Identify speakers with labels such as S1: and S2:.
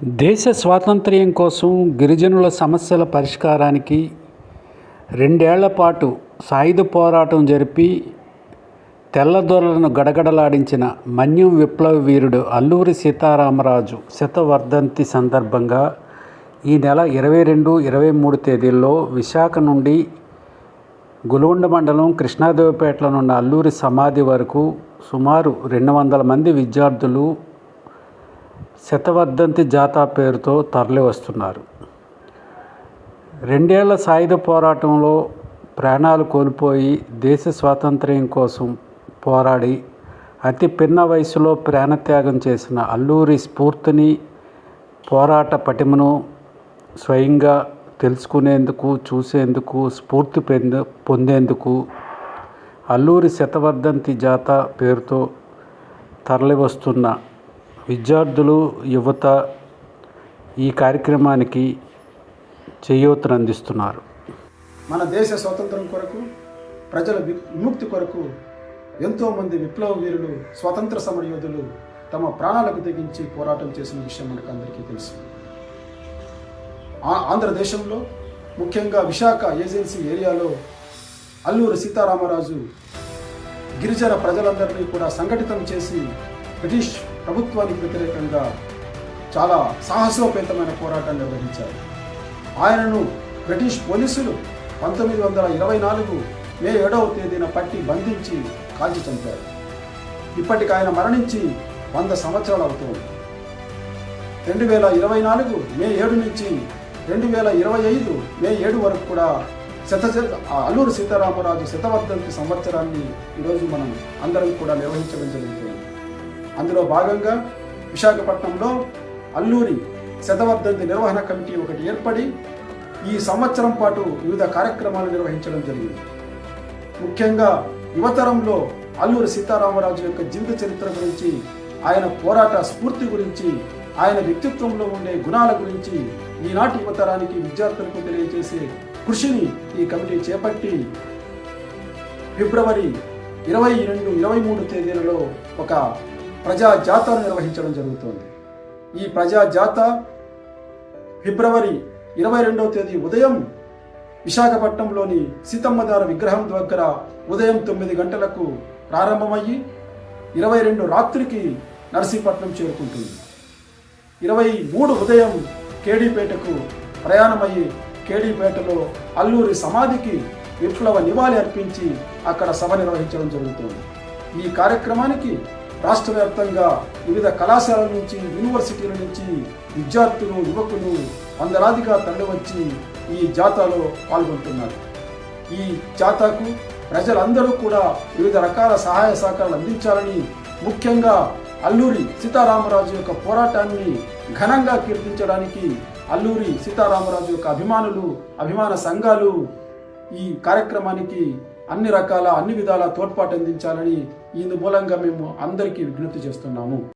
S1: దేశ స్వాతంత్ర్యం కోసం గిరిజనుల సమస్యల పరిష్కారానికి రెండేళ్ళ పాటు సాయుధ పోరాటం జరిపి తెల్లదొరలను గడగడలాడించిన మన్యం విప్లవ వీరుడు అల్లూరి సీతారామరాజు శతవర్ధంతి సందర్భంగా ఈ నెల ఇరవై రెండు ఇరవై మూడు తేదీల్లో విశాఖ నుండి గులుగొండ మండలం కృష్ణాదేవిపేటలో ఉన్న అల్లూరి సమాధి వరకు సుమారు రెండు వందల మంది విద్యార్థులు శతవర్ధంతి జాతా పేరుతో తరలి వస్తున్నారు రెండేళ్ళ సాయుధ పోరాటంలో ప్రాణాలు కోల్పోయి దేశ స్వాతంత్ర్యం కోసం పోరాడి అతి పిన్న వయసులో ప్రాణత్యాగం చేసిన అల్లూరి స్ఫూర్తిని పోరాట పటిమను స్వయంగా తెలుసుకునేందుకు చూసేందుకు స్ఫూర్తి పెంద పొందేందుకు అల్లూరి శతవర్ధంతి జాత పేరుతో తరలివస్తున్న విద్యార్థులు యువత ఈ కార్యక్రమానికి చేయూతనందిస్తున్నారు
S2: మన దేశ స్వాతంత్రం కొరకు ప్రజల విముక్తి కొరకు ఎంతోమంది విప్లవ వీరులు స్వాతంత్ర సమరయోధులు తమ ప్రాణాలకు తెగించి పోరాటం చేసిన విషయం మనకు అందరికీ తెలుసు. ఆ- ఆంధ్రదేశంలో ముఖ్యంగా విశాఖ ఏజెన్సీ ఏరియాలో అల్లూరు సీతారామరాజు గిరిజన ప్రజలందరినీ కూడా సంఘటితం చేసి బ్రిటిష్ ప్రభుత్వానికి వ్యతిరేకంగా చాలా సాహసోపేతమైన పోరాటం నిర్వహించారు. ఆయనను బ్రిటిష్ పోలీసులు పంతొమ్మిది వందల ఇరవై నాలుగు మే ఏడవ తేదీన పట్టి బంధించి కాల్చి చంపారు. ఇప్పటికి ఆయన మరణించి వంద సంవత్సరాలు అవుతోంది. రెండు వేల ఇరవై నాలుగు మే ఏడు నుంచి రెండు వేల ఇరవై ఐదు మే ఏడు వరకు కూడా శత అల్లూరు సీతారామరాజు శతవర్ధంతి సంవత్సరాన్ని ఈరోజు మనం అందరం కూడా నిర్వహించడం జరుగుతుంది అందులో భాగంగా విశాఖపట్నంలో అల్లూరి శతవర్ధంతి నిర్వహణ కమిటీ ఒకటి ఏర్పడి ఈ సంవత్సరం పాటు వివిధ కార్యక్రమాలు నిర్వహించడం జరిగింది. ముఖ్యంగా యువతరంలో అల్లూరి సీతారామరాజు యొక్క జీవిత చరిత్ర గురించి ఆయన పోరాట స్ఫూర్తి గురించి ఆయన వ్యక్తిత్వంలో ఉండే గుణాల గురించి ఈనాటి యువతరానికి విద్యార్థులకు తెలియజేసే కృషిని ఈ కమిటీ చేపట్టి ఫిబ్రవరి ఇరవై రెండు ఇరవై మూడు తేదీలలో ఒక ప్రజా జాతను నిర్వహించడం జరుగుతోంది. ఈ ప్రజా జాత ఫిబ్రవరి ఇరవై రెండవ తేదీ ఉదయం విశాఖపట్నంలోని సీతమ్మదార విగ్రహం దగ్గర ఉదయం తొమ్మిది గంటలకు ప్రారంభమయ్యి ఇరవై రెండు రాత్రికి నర్సీపట్నం చేరుకుంటుంది. ఇరవై మూడు ఉదయం కేడీపేటకు ప్రయాణమయ్యి కేడీపేటలో అల్లూరి సమాధికి విప్లవ నివాళి అర్పించి అక్కడ సభ నిర్వహించడం జరుగుతుంది. ఈ కార్యక్రమానికి రాష్ట్ర వ్యాప్తంగా వివిధ కళాశాలల నుంచి యూనివర్సిటీల నుంచి విద్యార్థులు యువకులు వందలాదిగా తరలివచ్చి ఈ జాతాలో పాల్గొంటున్నారు. ఈ జాతాకు ప్రజలందరూ కూడా వివిధ రకాల సహాయ సహకారాలు అందించాలని ముఖ్యంగా అల్లూరి సీతారామరాజు యొక్క పోరాటాన్ని ఘనంగా కీర్తించడానికి అల్లూరి సీతారామరాజు యొక్క అభిమానులు అభిమాన సంఘాలు ఈ కార్యక్రమానికి అన్ని రకాల అన్ని విధాల తోడ్పాటు అందించాలని ఇందు మూలంగా మేము అందరికీ విజ్ఞప్తి చేస్తున్నాము.